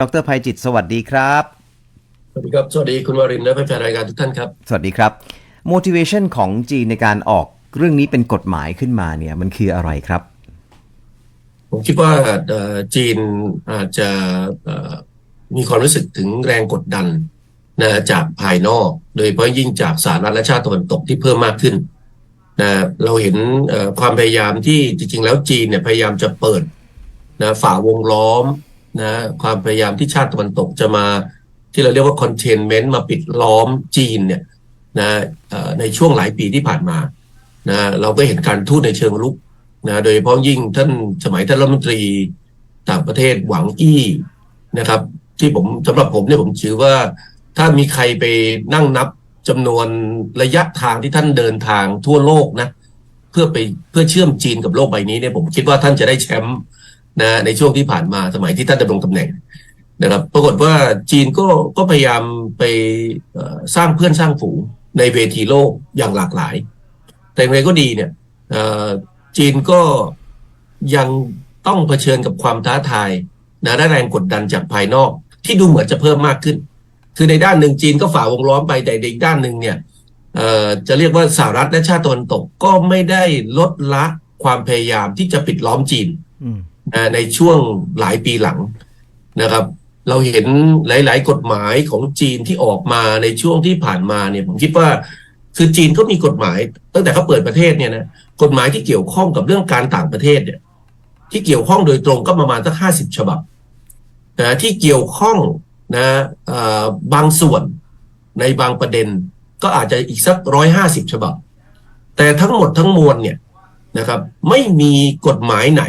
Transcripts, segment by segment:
ดรภัยจิตสวัสดีครับ สวัสดีครับ สวัสดีคุณวารินทร์และแฟนๆรายการทุกท่านครับ สวัสดีครับ motivation ของจีนในการออกเรื่องนี้เป็นกฎหมายขึ้นมาเนี่ยมันคืออะไรครับ ผมคิดว่าเอ่อจีนอาจจะเอ่อมีความรู้สึกถึงแรงกดดันนะจากภายนอก โดยเฉพาะยิ่งจากสหรัฐและชาติตะวันตกที่เพิ่มมากขึ้นนะเราเห็นเอ่อความพยายามที่จริงๆ แล้วจีนเนี่ยพยายามจะเปิดนะฝ่าวงล้อม นะความพยายามที่ชาติตะวันตกจะมาที่เราเรียกว่า containment มาปิดล้อมจีนเนี่ยนะในช่วงหลายปีที่ผ่านมานะเราก็เห็นการทูตในเชิงรุกนะโดยเฉพาะยิ่งท่านสมัยท่านรัฐมนตรีต่างประเทศหวังอี้นะครับ ที่ผมสำหรับผมเนี่ยผมถือว่าถ้ามีใครไปนั่งนับจำนวนระยะทางที่ท่านเดินทางทั่วโลกนะ เพื่อไปเพื่อเชื่อมจีนกับโลกใบนี้เนี่ยผมคิดว่าท่านจะได้แชมป์ นะในช่วงที่ผ่านมาสมัยที่ท่านดำรงตำแหน่งนะครับ ปรากฏว่าจีนก็ก็พยายามไปสร้างเพื่อนสร้างฝูงในเวทีโลกอย่างหลากหลาย แต่ย่างไรก็ดีเนี่ยจีนก็ยังต้องเผชิญกับความท้าทายนะและแรงกดดันจากภายนอก ที่ดูเหมือนจะเพิ่มมากขึ้น คือในด้านหนึ่งจีนก็ฝ่าวงล้อมไปแต่ในอีกด้านหนึ่งเนี่ยจะเรียกว่าสหรัฐและชาติตะวันตกก็ไม่ได้ลดละความพยายามที่จะปิดล้อมจีน ในช่วงหลายปีหลังนะครับ เราเห็นหลาย ๆ กฎหมายของจีนที่ออกมาในช่วงที่ผ่านมาเนี่ยผมคิดว่าคือจีนก็มีกฎหมาย ตั้งแต่เขาเปิดประเทศเนี่ยนะกฎหมายที่เกี่ยวข้องกับเรื่องการต่างประเทศเนี่ย ที่เกี่ยวข้องโดยตรงก็ประมาณสักห้าสิบฉบับนะที่เกี่ยวข้องนะเอ่อบางส่วนในบางประเด็นก็อาจจะอีกสักร้อยห้าสิบฉบับ แต่ทั้งหมดทั้งมวลเนี่ยนะครับ ไม่มีกฎหมายไหน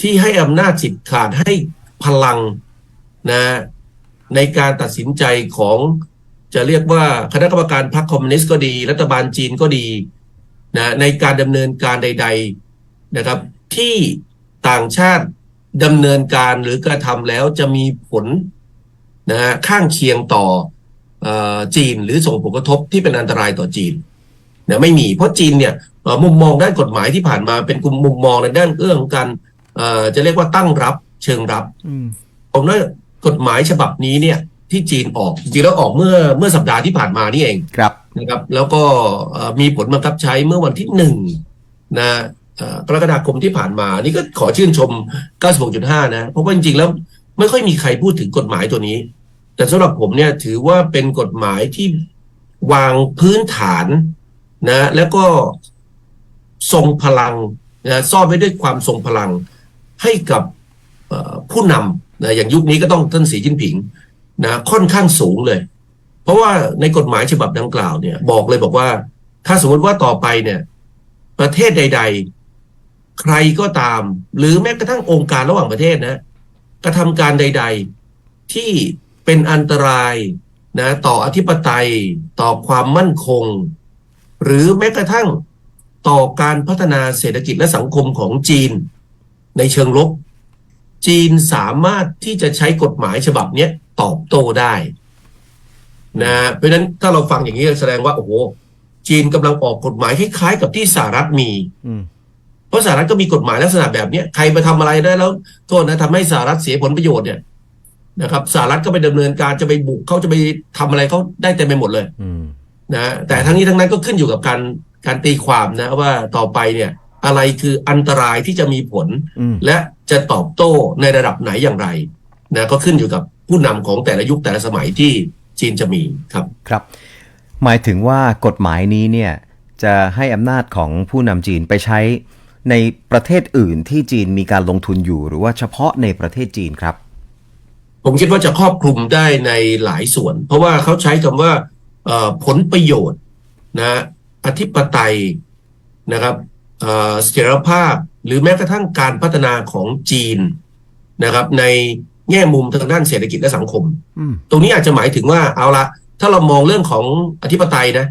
ที่ให้อำนาจสิทธิ์ขาดให้พลังนะในการตัดสินใจของจะเรียกว่าคณะกรรมการพรรคคอมมิวนิสต์ก็ดี รัฐบาลจีนก็ดีนะในการดำเนินการใด ๆนะครับ ที่ต่างชาติดำเนินการหรือกระทำแล้วจะมีผลนะฮะข้างเคียงต่อออจีนหรือส่งผลกระทบที่เป็นอันตรายต่อจีนเนี่ยไม่มีเพราะจีนเนี่ยมุมมองด้านกฎหมายที่ผ่านมาเป็นกลุ่มมุมมองในด้านเรื่องการ จะเรียกว่าตั้งรับเชิงรับอืมผมว่ากฎหมายฉบับนี้เนี่ย ที่จีนออกจริงๆแล้วออกเมื่อเมื่อสัปดาห์ที่ผ่านมานี่เองครับนะครับ แล้วก็เอ่อมีผลบังคับใช้เมื่อวันที่หนึ่งนะเอ่อกรกฎาคมที่ผ่านมา นี่ก็ขอชื่นชม 96.5 นะ เพราะว่าจริงๆแล้วไม่ค่อยมีใครพูดถึงกฎหมายตัวนี้ แต่สำหรับผมเนี่ยถือว่าเป็นกฎหมายที่วางพื้นฐานนะ แล้วก็ทรงพลังนะซ่อนไว้ด้วยความทรงพลัง ให้กับผู้นำนะอย่างยุคนี้ก็ต้องท่านสีจิ้นผิงนะค่อนข้างสูงเลย เพราะว่าในกฎหมายฉบับดังกล่าวเนี่ย บอกเลยบอกว่า ถ้าสมมติว่าต่อไปเนี่ย ประเทศใด ๆ ใครก็ตาม หรือแม้กระทั่งองค์การระหว่างประเทศนะ กระทำการใด ๆ ที่เป็นอันตรายนะต่ออธิปไตยต่อความมั่นคง หรือแม้กระทั่งต่อการพัฒนาเศรษฐกิจและสังคมของจีน ในเชิงลบ จีนสามารถที่จะใช้กฎหมายฉบับเนี้ยตอบโต้ได้นะเพราะฉะนั้นถ้าเราฟังอย่างนี้แสดงว่าโอ้โหจีนกำลังออกกฎหมายคล้ายๆกับที่สหรัฐมีอืมเพราะสหรัฐก็มีกฎหมายลักษณะแบบเนี้ยใครมาทำอะไรได้แล้วโทษนะทำให้สหรัฐเสียผลประโยชน์เนี่ยนะครับสหรัฐก็ไปดำเนินการจะไปบุกเขาจะไปทำอะไรเขาได้เต็มไปหมดเลยอืมนะแต่ทั้งนี้ทั้งนั้นก็ขึ้นอยู่กับการการตีความนะว่าต่อไปเนี่ย อะไรคืออันตรายที่จะมีผลอืมและจะตอบโต้ในระดับไหนอย่างไรนะก็ขึ้นอยู่กับผู้นำของแต่ละยุคแต่ละสมัยที่จีนจะมีครับครับ หมายถึงว่ากฎหมายนี้เนี่ยจะให้อำนาจของผู้นำจีนไปใช้ในประเทศอื่นที่จีนมีการลงทุนอยู่หรือว่าเฉพาะในประเทศจีนครับ ผมคิดว่าจะครอบคลุมได้ในหลายส่วน เพราะว่าเขาใช้คำว่าเอ่อผลประโยชน์นะอธิปไตยนะครับ เอ่อเสถียรภาพหรือแม้กระทั่งการพัฒนาของจีนนะครับ ในแง่มุมทางด้านเศรษฐกิจและสังคมอืมตรงนี้อาจจะหมายถึงว่าเอาละถ้าเรามองเรื่องของอธิปไตยนะ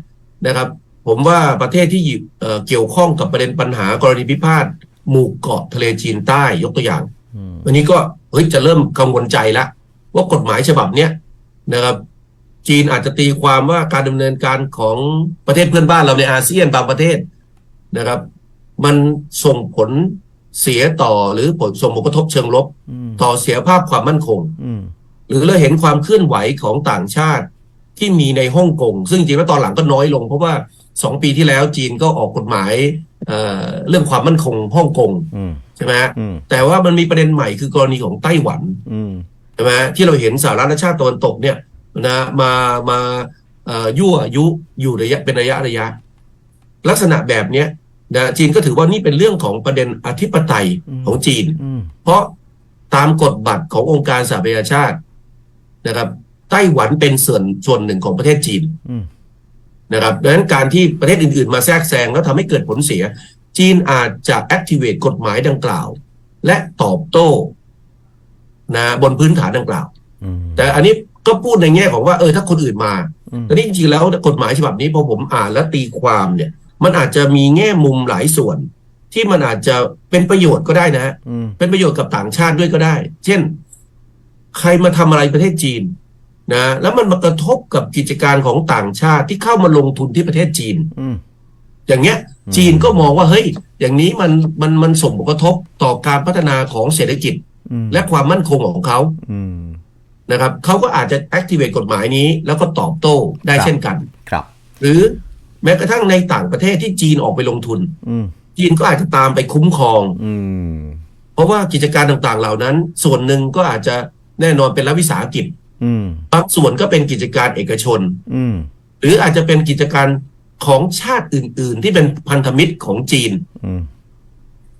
นะครับ ผมว่าประเทศที่อยู่เอ่อเกี่ยวข้องกับประเด็นปัญหากรณีพิพาทหมู่เกาะทะเลจีนใต้ยกตัวอย่างอืมวันนี้ก็เฮ้ยจะเริ่มกังวลใจแล้วว่ากฎหมายฉบับเนี้ยนะครับจีนอาจจะตีความว่าการดำเนินการของประเทศเพื่อนบ้านเราในอาเซียนบางประเทศนะครับ มันส่งผลเสียต่อหรือผลส่งผลกระทบเชิงลบอืมต่อเสียภาพความมั่นคงอืมหรือเราเห็นความเคลื่อนไหวของต่างชาติที่มีในฮ่องกงซึ่งจริงๆแล้วตอนหลังก็น้อยลง เพราะว่าสองปีที่แล้วจีนก็ออกกฎหมายเอ่อเรื่องความมั่นคงฮ่องกงอืมใช่ไหมฮะอืมแต่ว่ามันมีประเด็นใหม่คือกรณีของไต้หวันอืมใช่ไหมที่เราเห็นสหรัฐและชาติตะวันตกเนี่ยนะมามาเอ่อยั่วยุอยู่ระยะเป็นระยะระยะ ลักษณะแบบเนี้ย นะจีนก็ถือว่านี่เป็นเรื่องของประเด็นอธิปไตยอืมของจีนอืมเพราะตามกฎบัตรขององค์การสหประชาชาตินะครับ ไต้หวันเป็นส่วนส่วนหนึ่งของประเทศจีนอืมนะครับดังนั้นการที่ประเทศอื่น ๆ มาแทรกแซงแล้วทำให้เกิดผลเสีย จีนอาจจะ activate กฎหมายดังกล่าว และตอบโต้นะบนพื้นฐานดังกล่าวอืมแต่อันนี้ก็พูดในแง่ของว่าเออถ้าคนอื่นมาอืมแต่นี่จริงๆแล้วกฎหมายฉบับนี้พอผมอ่านและตีความเนี่ย มันอาจจะมีแง่มุมหลายส่วน ที่มันอาจจะเป็นประโยชน์ก็ได้นะฮะอืมเป็นประโยชน์กับต่างชาติด้วยก็ได้ เช่น ใครมาทำอะไรประเทศจีนนะแล้วมันมากระทบกับกิจการของต่างชาติที่เข้ามาลงทุนที่ประเทศจีนอืมอย่างเงี้ยอืมจีนก็มองว่าเฮ้ย อย่างนี้มันมันมันส่งผลกระทบต่อการพัฒนาของเศรษฐกิจอืมและความมั่นคงของเขาอืมนะครับเขาก็อาจจะ activate กฎหมายนี้ แล้วก็ตอบโต้ได้ครับเช่นกัน ครับ หรือ แม้กระทั่งในต่างประเทศที่จีนออกไปลงทุน อืมจีนก็อาจจะตามไปคุ้มครอง อืมเพราะว่ากิจการต่างๆเหล่านั้น ส่วนหนึ่งก็อาจจะแน่นอนเป็นรัฐวิสาหกิจอืมบางส่วนก็เป็นกิจการเอกชน อืมหรืออาจจะเป็นกิจการของชาติอื่น ๆ ที่เป็นพันธมิตรของจีนอืม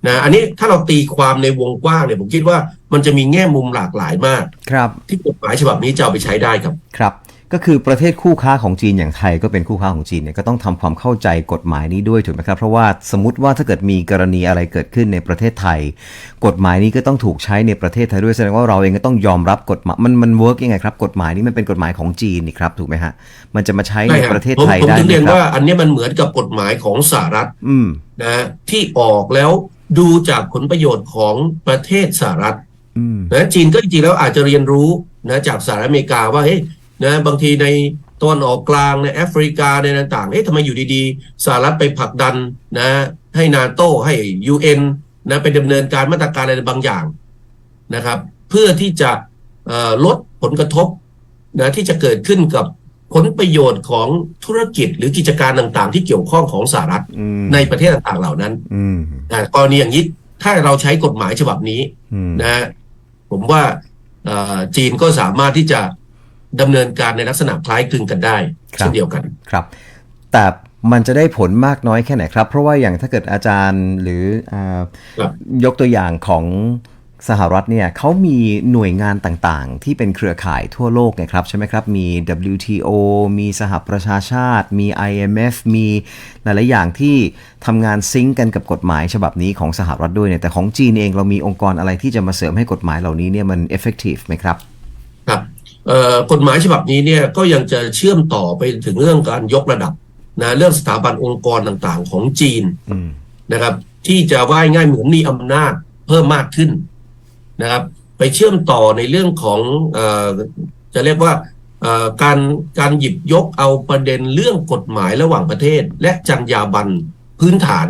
นะอันนี้ถ้าเราตีความในวงกว้างเนี่ยผมคิดว่ามันจะมีแง่มุมหลากหลายมาก ครับที่กฎหมายฉบับนี้จะเอาไปใช้ได้ครับ ครับ ก็คือประเทศคู่ค้าของจีนอย่างไทยก็เป็นคู่ค้าของจีนเนี่ยก็ต้องทำความเข้าใจกฎหมายนี้ด้วยถูกไหมครับ เพราะว่าสมมติว่าถ้าเกิดมีกรณีอะไรเกิดขึ้นในประเทศไทย กฎหมายนี้ก็ต้องถูกใช้ในประเทศไทยด้วยแสดงว่าเราเองก็ต้องยอมรับกฎหมายมันมันเวิร์กยังไงครับ กฎหมายนี้มันเป็นกฎหมายของจีนนี่ครับถูกไหมฮะมันจะมาใช้ในใช่ครับประเทศผมไทยผมได้ถึงไหมเรียนครับว่าอันเนี้ยมันเหมือนกับกฎหมายของสหรัฐอืมนะที่ออกแล้วดูจากผลประโยชน์ของประเทศสหรัฐอืมนะจีนก็จริงๆแล้วอาจจะเรียนรู้นะจากสหรัฐอเมริกาว่าเฮ้ย นะบางทีในตะวันออกกลางในแอฟริกาในต่างๆเอ๊ะทำไมอยู่ดีๆสหรัฐไปผลักดันนะให้นาโตให้ UN นะไปดำเนินการมาตรการอะไรบางอย่างนะครับ เพื่อที่จะเอ่อลดผลกระทบนะที่จะเกิดขึ้นกับผลประโยชน์ของธุรกิจหรือกิจการต่างๆ ที่เกี่ยวข้องของสหรัฐอืมในประเทศต่างๆเหล่านั้นอืมอ่ากรณีอย่างนี้ถ้าเราใช้กฎหมายฉบับนี้อืมนะฮะผมว่าเอ่อจีนก็สามารถที่จะ ดำเนินการในลักษณะคล้ายคลึงกันได้ครับเช่นเดียวกันครับ แต่มันจะได้ผลมากน้อยแค่ไหนครับ เพราะว่าอย่างถ้าเกิดอาจารย์หรืออ่าครับยกตัวอย่างของสหรัฐเนี่ยเขามีหน่วยงานต่างๆ ที่เป็นเครือข่ายทั่วโลกไงครับใช่ไหมครับ มี WTO มีสหประชาชาติ มี IMF มีหลายๆอย่างที่ทำงานซิงก์กันกับกฎหมายฉบับนี้ของสหรัฐด้วยเนี่ยแต่ของจีนเองเรามีองค์กรอะไรที่จะมาเสริมให้กฎหมายเหล่านี้เนี่ยมัน effective ไหมครับครับเอ่อ กฎหมายฉบับนี้เนี่ยก็ยังจะเชื่อมต่อไปถึงเรื่องการยกระดับนะเรื่องสถาบันองค์กรต่างๆ ของจีนอืมนะครับ ที่จะว่ายง่ายเหมือนมีอำนาจเพิ่มมากขึ้นนะครับ ไปเชื่อมต่อในเรื่องของเอ่อจะเรียกว่าเอ่อการการหยิบยกเอาประเด็นเรื่องกฎหมายระหว่างประเทศ และจรรยาบรรณพื้นฐาน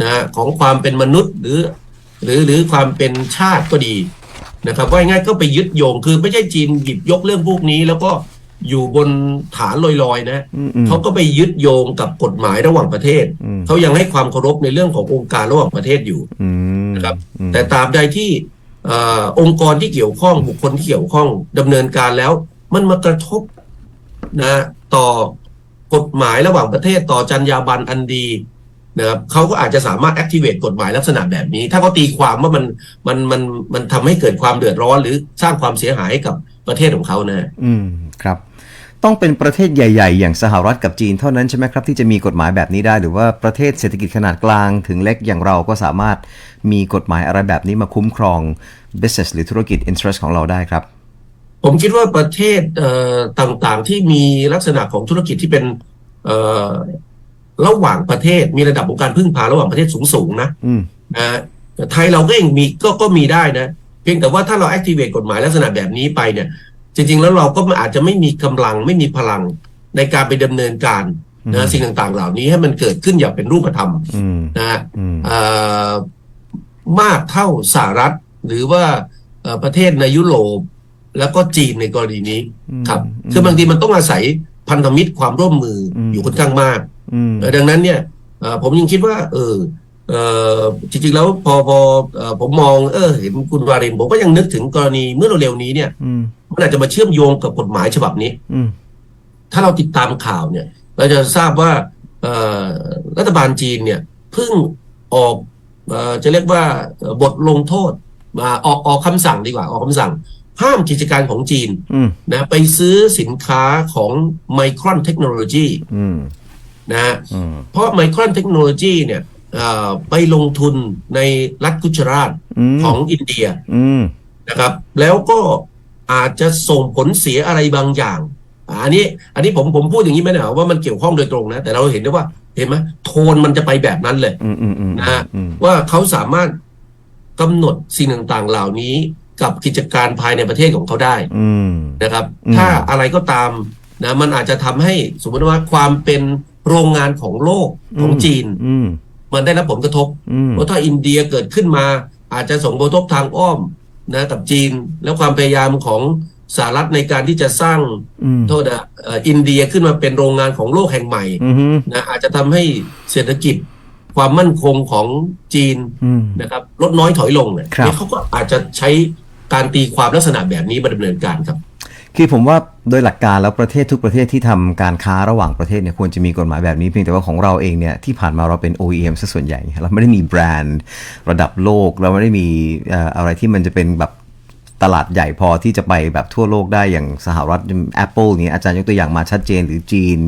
นะฮะของความเป็นมนุษย์หรือ หรือหรือความเป็นชาติก็ดี นะครับว่าง่ายๆก็ไปยึดโยงคือไม่ใช่จีนหยิบยกเรื่องพวกนี้ แล้วก็อยู่บนฐานลอยๆนะอืมอืมเขาก็ไปยึดโยงกับกฎหมายระหว่างประเทศอืมเขายังให้ความเคารพในเรื่องขององค์การระหว่างประเทศอยู่อืมนะครับอืมแต่ตราบใดที่เอ่อองค์กรที่เกี่ยวข้องบุคคลที่เกี่ยวข้องดำเนินการแล้ว มันมากระทบนะต่อกฎหมายระหว่างประเทศต่อจรรยาบรรณอันดี นะครับเขาก็อาจจะสามารถ activate กฎหมายลักษณะแบบนี้ ถ้าเขาตีความว่ามันมันมันมันทำให้เกิดความเดือดร้อน หรือสร้างความเสียหายให้กับประเทศของเขานะอืมครับ ต้องเป็นประเทศใหญ่ ๆ อย่างสหรัฐกับจีนเท่านั้นใช่ไหมครับ ที่จะมีกฎหมายแบบนี้ได้ หรือว่าประเทศเศรษฐกิจขนาดกลาง ถึงเล็กอย่างเราก็สามารถมีกฎหมายอะไรแบบนี้มาคุ้มครอง business หรือธุรกิจ interest ของเราได้ครับผมคิดว่าประเทศเอ่อต่างๆที่มีลักษณะของธุรกิจที่เป็นเอ่อ ระหว่างประเทศมีระดับของการพึ่งพาระหว่างประเทศสูงๆนะอืมนะฮะไทยเราก็เองมีก็ก็มีได้นะเพียงแต่ว่าถ้าเรา activate กฎหมายลักษณะแบบนี้ไปเนี่ย จริง ๆ แล้วเราก็อาจจะไม่มีกำลังไม่มีพลังในการไปดำเนินการนะสิ่งต่างๆ เหล่านี้ให้มันเกิดขึ้นอย่างเป็นรูปธรรมอืมนะฮะอืมเอ่อมากเท่าสหรัฐ หรือว่าเอ่อประเทศในยุโรปแล้วก็จีนในกรณีนี้อืมครับอืมคือบางทีมันต้องอาศัยพันธมิตรความร่วมมืออมอยู่ค่อนข้างมากอืมเอ่อ ดังนั้นเนี่ยเอ่อผมยังคิดว่าเออเออจริงๆแล้วพอพอเอ่อผมมองเออเห็นคุณวารินผมก็ยังนึกถึงกรณีเมื่อเร็วๆนี้เนี่ยอืมมันอาจจะมาเชื่อมโยงกับกฎหมายฉบับนี้อืมถ้าเราติดตามข่าวเนี่ย เราจะทราบว่าเอ่อรัฐบาลจีนเนี่ยเพิ่งออกเอ่อจะเรียกว่าเอ่อบทลงโทษมาออกออกคำสั่งดีกว่า ออกคำสั่ง ห้ามกิจการของจีนอืมนะไปซื้อสินค้าของ Micron Technology อืมนะฮะ อืมเพราะ Micron Technology เนี่ยเอ่อไปลงทุนในรัฐกุจราตอืมของอินเดียอืมนะครับ แล้วก็อาจจะส่งผลเสียอะไรบางอย่างอ่าอันนี้ อันนี้ผมผมพูดอย่างนี้ไม่ได้หมายว่ามันเกี่ยวข้องโดยตรงนะ แต่เราเห็นได้ว่าเห็นไหมโทนมันจะไปแบบนั้นเลยอืมอืมอืมนะฮะอืมว่าเขาสามารถกำหนดสิ่งต่างๆ เหล่านี้กับกิจการภายในประเทศของเขาได้อืมนะครับอืมถ้าอะไรก็ตามนะมันอาจจะทำให้สมมติว่าความเป็น โรงงานของโลกของจีน อืม มันได้รับผลกระทบอืม เพราะถ้าอินเดียเกิดขึ้นมา อาจจะส่งผลกระทบทางอ้อมนะกับจีน แล้วความพยายามของสหรัฐในการที่จะสร้างอืมโทษนะเอ่ออินเดียขึ้นมาเป็นโรงงานของโลกแห่งใหม่อืมนะอาจจะทำให้เศรษฐกิจความมั่นคงของจีน อืม นะครับลดน้อยถอยลงเนี่ยครับนี่เขาก็อาจจะใช้การตีความลักษณะแบบนี้มาดำเนินการครับ คือผมว่าโดยหลักการแล้วประเทศทุกประเทศที่ทำการค้าระหว่างประเทศเนี่ยควรจะมีกฎหมายแบบนี้เพียงแต่ว่าของเราเองเนี่ยที่ผ่านมาเราเป็น OEM ซะส่วนใหญ่ เราไม่ได้มีแบรนด์ระดับโลก เราไม่ได้มีอะไรที่มันจะเป็นแบบ ตลาดใหญ่พอที่จะไปแบบทั่วโลกได้อย่างสหรัฐ Apple อย่างเงี้ยอาจารย์ยกตัวอย่างมาชัดเจนหรือจีน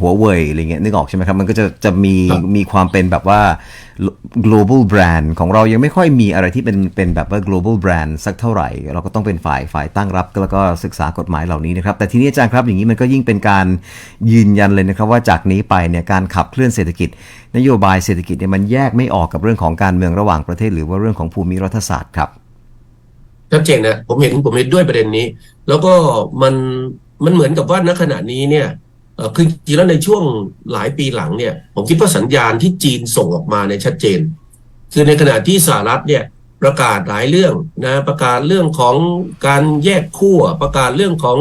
หัวเว่ยอะไรเงี้ยนึกออกใช่ไหมครับ มันก็จะจะมีมีความเป็นแบบว่า global brand ของเรายังไม่ค่อยมีอะไรที่เป็นเป็นแบบว่า global brand สักเท่าไหร่ เราก็ต้องเป็นฝ่ายฝ่ายตั้งรับ แล้วก็ศึกษากฎหมายเหล่านี้นะครับ แต่ทีนี้อาจารย์ครับอย่างนี้มันก็ยิ่งเป็นการยืนยันเลยนะครับ ว่าจากนี้ไปเนี่ยการขับเคลื่อนเศรษฐกิจ นโยบายเศรษฐกิจเนี่ยมันแยกไม่ออกกับเรื่องของการเมืองระหว่างประเทศ หรือว่าเรื่องของภูมิรัฐศาสตร์ครับ ชัดเจนนะผมเห็นผมเห็นด้วยประเด็นนี้ แล้วก็มันมันเหมือนกับว่าณขณะนี้เนี่ยเอ่อคือจริงๆแล้วในช่วงหลายปีหลังเนี่ย ผมคิดว่าสัญญาณที่จีนส่งออกมาในยชัดเจน คือในขณะที่สหรัฐเนี่ยประกาศหลายเรื่องนะประกาศเรื่องของการแยกขั้วประกาศเรื่องของ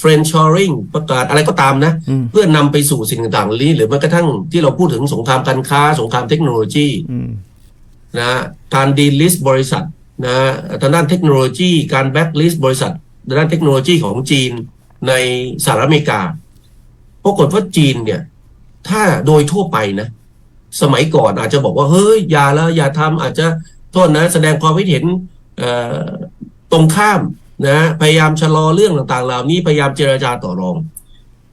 friendshoring ประกาศอะไรก็ตามนะอืมเพื่อนำไปสู่สิ่งต่างๆเหล่านี้ หรือแม้กระทั่งที่เราพูดถึงสงครามการค้า สงครามเทคโนโลยีอืมนะการดีลิสต์บริษัท นะทางด้านเทคโนโลยีการแบ็กลิสต์บริษัททางด้านเทคโนโลยีของจีนในสหรัฐอเมริกาปรากฏว่าจีนเนี่ย ถ้าโดยทั่วไปนะ สมัยก่อนอาจจะบอกว่าเฮ้ยอย่าแล้วอย่าทำอาจจะโทษนะ แสดงความคิดเห็นเอ่อตรงข้ามนะพยายามชะลอเรื่องต่างๆเหล่านี้พยายามเจรจาต่อรอง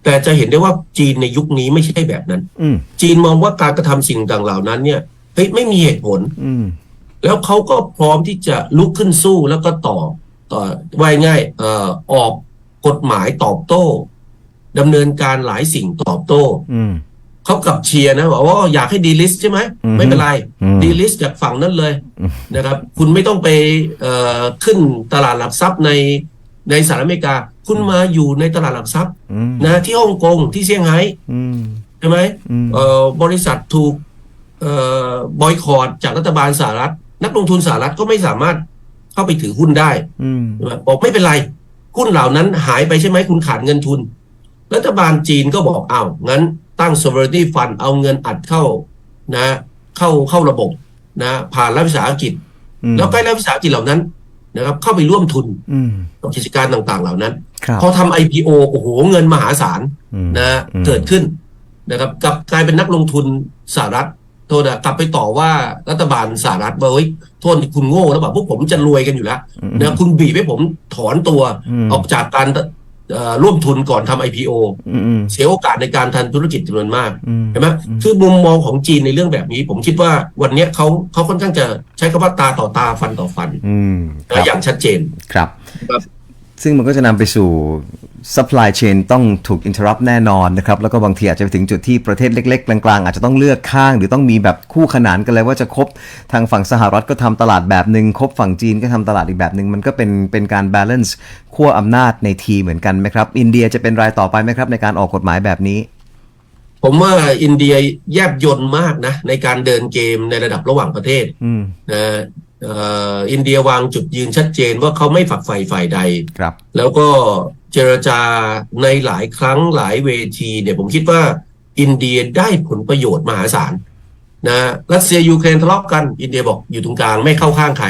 แต่จะเห็นได้ว่าจีนในยุคนี้ไม่ใช่แบบนั้นอืมจีนมองว่าการกระทำสิ่งต่างๆเหล่านั้นเนี่ยเฮ้ยไม่มีเหตุผลอืม แล้วเขาก็พร้อมที่จะลุกขึ้นสู้แล้วก็ต่อต่อว่ายง่ายเอ่อออกกฎหมายตอบโต้ดำเนินการหลายสิ่งตอบโต้อืมเขากลับเชียร์นะบอกว่าอยากให้ดีลิสใช่ไหมอืมไม่เป็นไรอืมดีลิสจากฝั่งนั้นเลยอืมนะครับ คุณไม่ต้องไปเอ่อขึ้นตลาดหลักทรัพย์ในในสหรัฐอเมริกา คุณมาอยู่ในตลาดหลักทรัพย์อืมนะที่ฮ่องกงที่เซี่ยงไฮ้อืมใช่ไหมอืมเอ่อบริษัทถูกเอ่อบอยคอรดจากรัฐบาลสหรัฐ นักลงทุนสหรัฐก็ไม่สามารถเข้าไปถือหุ้นได้อืมใช่ไหมบอกไม่เป็นไร หุ้นเหล่านั้นหายไปใช่ไหมคุณขาดเงินทุน รัฐบาลจีนก็บอกอ้าวงั้นตั้ง sovereignty fund เอาเงินอัดเข้านะ เข้าเข้าระบบนะ ผ่านรัฐวิสาหกิจอืมแล้วใกล้รัฐวิสาหกิจเหล่านั้นนะครับ เข้าไปร่วมทุนอืมกับกิจการต่าง ๆ เหล่านั้นครับพอทำ IPO โอ้โหเงินมหาศาลอืมนะอืมเกิดขึ้นนะครับกลับกลายเป็นนักลงทุนสหรัฐ โทษนะกลับไปต่อว่ารัฐบาลสหรัฐว่าเฮ้ยโทษคุณโง่แล้วแบบพวกผมจะรวยกันอยู่แล้วอืมนะคุณบีบให้ผมถอนตัวอืมออกจากการเอ่อร่วมทุนก่อนทำ IPO อืมอืมเสียโอกาสในการทำธุรกิจจำนวนมากอืมเห็นไหมคือมุมมองของจีนในเรื่องแบบนี้ ผมคิดว่าวันเนี้ยเขาเขาค่อนข้างจะใช้คำว่าตาต่อตาฟันต่อฟันอืมคนะรับอย่างชัดเจนครับครับ ซึ่งมันก็จะนำไปสู่ supply chain ต้องถูก interrupt แน่นอนนะครับ แล้วก็บางทีอาจจะไปถึงจุดที่ประเทศเล็กๆ กลางๆ อาจจะต้องเลือกข้าง หรือต้องมีแบบคู่ขนานกันเลยว่าจะคบทางฝั่งสหรัฐก็ทำตลาดแบบหนึ่งคบฝั่งจีนก็ทำตลาดอีกแบบหนึ่งมันก็เป็นเป็นการ balance ขั้วอำนาจในทีเหมือนกันไหมครับ อินเดียจะเป็นรายต่อไปไหมครับในการออกกฎหมายแบบนี้ ผมว่าอินเดียแยบยนต์มากนะในการเดินเกมในระดับระหว่างประเทศอืมนะเอ่ออินเดียวางจุดยืนชัดเจนว่าเขาไม่ฝักใฝ่ฝ่ายใดครับ แล้วก็เจรจาในหลายครั้งหลายเวทีเนี่ยผมคิดว่าอินเดียได้ผลประโยชน์มหาศาลนะรัสเซียยูเครนทะเลาะกัน อินเดียบอกอยู่ตรงกลางไม่เข้าข้างใคร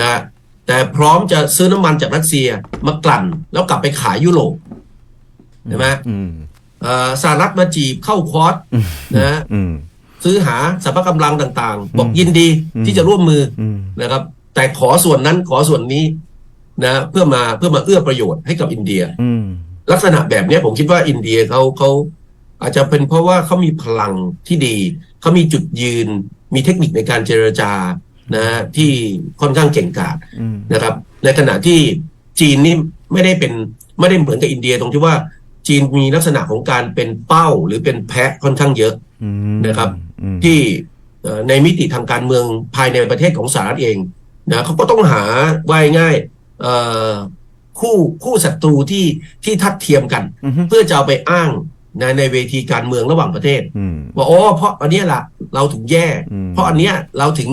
นะแต่พร้อมจะซื้อน้ำมันจากรัสเซียมากลั่น แล้วกลับไปขายยุโรปใช่ไหมอืมเอ่อสหรัฐมาจีบเข้าคอร์สนะอืม ซื้อหาสรรพกำลังต่าง ๆ บอกอืมยินดีอืมที่จะร่วมมืออืมนะครับ แต่ขอส่วนนั้นขอส่วนนี้นะเพื่อมาเพื่อมาเอื้อประโยชน์ให้กับอินเดียอืมลักษณะแบบเนี้ยผมคิดว่าอินเดียเขาเขาอาจจะเป็นเพราะว่าเขามีพลังที่ดี เขามีจุดยืน มีเทคนิคในการเจรจานะที่ค่อนข้างเก่งกาจอืมนะครับ ในขณะที่จีนนี่ไม่ได้เป็นไม่ได้เหมือนกับอินเดียตรงที่ว่า จีนมีลักษณะของการเป็นเป้าหรือเป็นแพะค่อนข้างเยอะอืมนะครับอืมที่เอ่อในมิติทางการเมืองภายในประเทศของสหรัฐเองนะเขาก็ต้องหาว่ายง่ายๆเอ่อคู่คู่ศัตรูที่ที่ทัดเทียมกันอืมเพื่อจะเอาไปอ้างในในเวทีการเมืองระหว่างประเทศอืมว่าอ๋อเพราะอันเนี้ยล่ะเราถึงแย่อืมเพราะอันเนี้ยเราถึง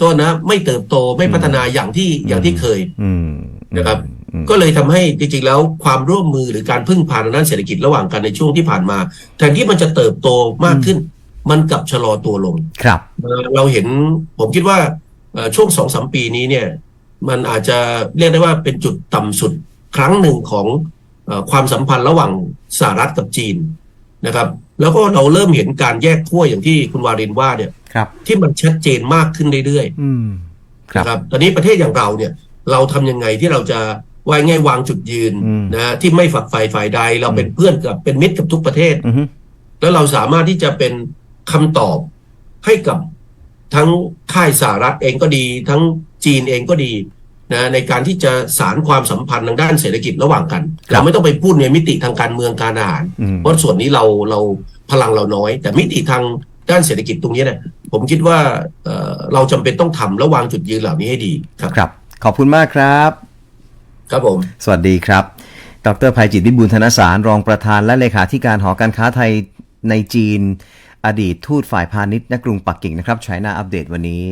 ตัวนะ ไม่เติบโตไม่พัฒนาอย่างที่อย่างที่เคยอืมนะครับอืม ก็เลยทำให้จริงๆแล้วความร่วมมือหรือการพึ่งพาทางด้านเศรษฐกิจระหว่างกันในช่วงที่ผ่านมา แทนที่มันจะเติบโตมากขึ้น มันกลับชะลอตัวลงครับเอ่อเราเห็นผมคิดว่าเอ่อช่วงสองสามปีนี้เนี่ย มันอาจจะเรียกได้ว่าเป็นจุดต่ำสุดครั้งหนึ่งของเออความสัมพันธ์ระหว่างสหรัฐกับจีนนะครับ แล้วก็เราเริ่มเห็นการแยกขั้วอย่างที่คุณวารินว่าเนี่ยครับที่มันชัดเจนมากขึ้นเรื่อยอืมๆครับนะครับ ตอนนี้ประเทศอย่างเราเนี่ย เราทำยังไงที่เราจะ ว่าง่ายวางจุดยืนอืมนะที่ไม่ฝักใฝ่ฝ่ายใด เราเป็นเพื่อนกับเป็นมิตรกับทุกประเทศอืมแล้วเราสามารถที่จะเป็นคำตอบให้กับทั้งค่ายสหรัฐเองก็ดี ทั้งจีนเองก็ดีนะในการที่จะสารความสัมพันธ์ทางด้านเศรษฐกิจระหว่างกันครับเราไม่ต้องไปพูดในมิติทางการเมืองการอาหารอืมเพราะส่วนนี้เราเราพลังเราน้อย แต่มิติทางด้านเศรษฐกิจตรงนี้เนี่ยผมคิดว่าเอ่อเราจำเป็นต้องทำและวางจุดยืนเหล่านี้ให้ดีครับครับ ขอบคุณมากครับ ครับผม สวัสดีครับ ดรภัยจิตวิบูลธนสาร รองประธานและเลขาธิการหอการค้าไทยในจีน อดีตทูตฝ่ายพาณิชย์ณกรุงปักกิ่งนะครับใช้หน้าอัปเดตวันนี้